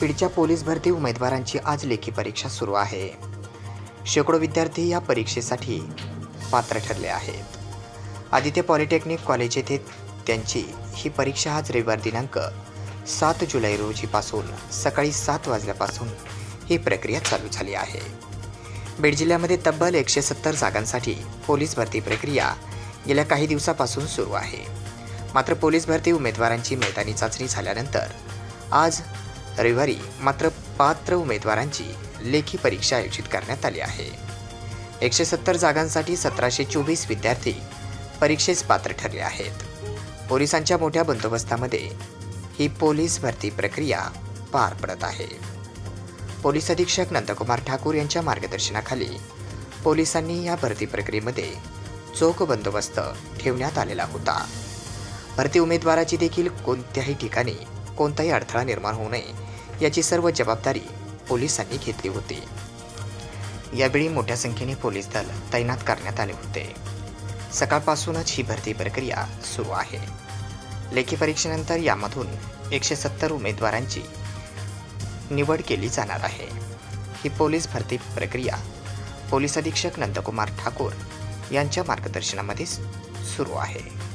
बीडच्या पोलीस भरती उमेदवारांची आज लेखी परीक्षा सुरू आहे. शेकडो विद्यार्थी या परीक्षेसाठी पात्र ठरले आहेत. आदित्य पॉलिटेक्निक कॉलेज येथे त्यांची ही परीक्षा आज रविवार दिनांक सात जुलै रोजीपासून सकाळी सात वाजल्यापासून ही प्रक्रिया चालू झाली आहे. बीड जिल्ह्यामध्ये तब्बल एकशे सत्तर जागांसाठी पोलीस भरती प्रक्रिया गेल्या काही दिवसापासून सुरू आहे. मात्र पोलीस भरती उमेदवारांची मैदानी चाचणी झाल्यानंतर आज रविवारी मात्र पात्र उमेदवारांची लेखी परीक्षा आयोजित करण्यात आली आहे. एकशे सत्तर जागांसाठी सतराशे चोवीस विद्यार्थी परीक्षेस पात्र ठरले आहेत. पोलिसांच्या मोठ्या बंदोबस्तामध्ये ही पोलीस भरती प्रक्रिया पार पडत आहे. पोलीस अधीक्षक नंदकुमार ठाकूर यांच्या मार्गदर्शनाखाली पोलिसांनी या भरती प्रक्रियेमध्ये चोख बंदोबस्त ठेवण्यात आलेला होता. भरती उमेदवाराची देखील कोणत्याही ठिकाणी कोणताही अडथळा निर्माण होऊ नये याची सर्व जबाबदारी पोलिसांनी घेतली होती. यावेळी मोठ्या संख्येने पोलीस दल तैनात करण्यात आले होते. सकाळपासूनच ही भरती प्रक्रिया सुरू आहे. लेखी परीक्षेनंतर यामधून एकशे सत्तर उमेदवारांची निवड केली जाणार आहे. ही पोलीस भरती प्रक्रिया पोलीस अधीक्षक नंदकुमार ठाकूर यांच्या मार्गदर्शनामध्ये सुरू आहे.